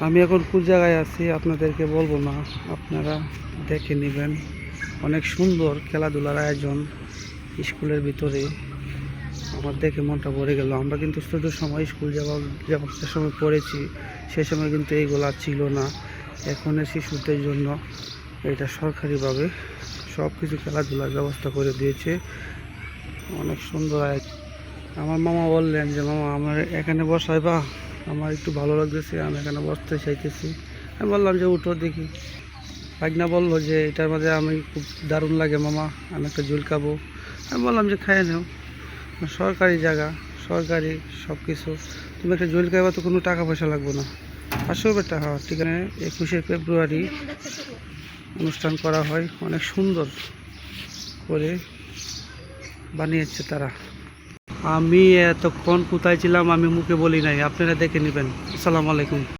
আমি এখন কোন জায়গায় আছি আপনাদেরকে বলব না। আপনারা দেখে নেবেন। অনেক সুন্দর খেলাধুলার আয়োজন স্কুলের ভিতরে। আমার দেখে মনটা ভরে গেল। আমরা কিন্তু ছোটোর সময় স্কুল যাওয়া যাওয়ার সময় পড়েছি। সে সময় কিন্তু এইগুলো ছিল না। এখন শিশুদের জন্য এটা সরকারিভাবে সব কিছু খেলাধুলার ব্যবস্থা করে দিয়েছে। অনেক সুন্দর আমার মামা বললেন যে, মামা, আমার এখানে বসাইবা? আমার একটু ভালো লাগতেছে, আমি এখানে বসতে চাইতেছি। আমি বললাম যে উঠো দেখি। পাগনা বলল যে, এটার মধ্যে আমি খুব দারুণ লাগে মামা, আমি একটা জুল খাব। আমি বললাম যে, খাইয়ে নাও। সরকারি জায়গা, সরকারি সব কিছু তুমি একটা জুল খাইবা তো কোনো টাকা পয়সা লাগবে না। পাঁচশো রুপের টাকা ঠিকানে একুশে ফেব্রুয়ারি অনুষ্ঠান করা হয়। অনেক সুন্দর করে বানিয়েছে তারা। আমি এতক্ষণ কোথায় ছিলাম আমি মুখে বলি নাই আপনারা দেখে নেবেন। আসসালামু আলাইকুম।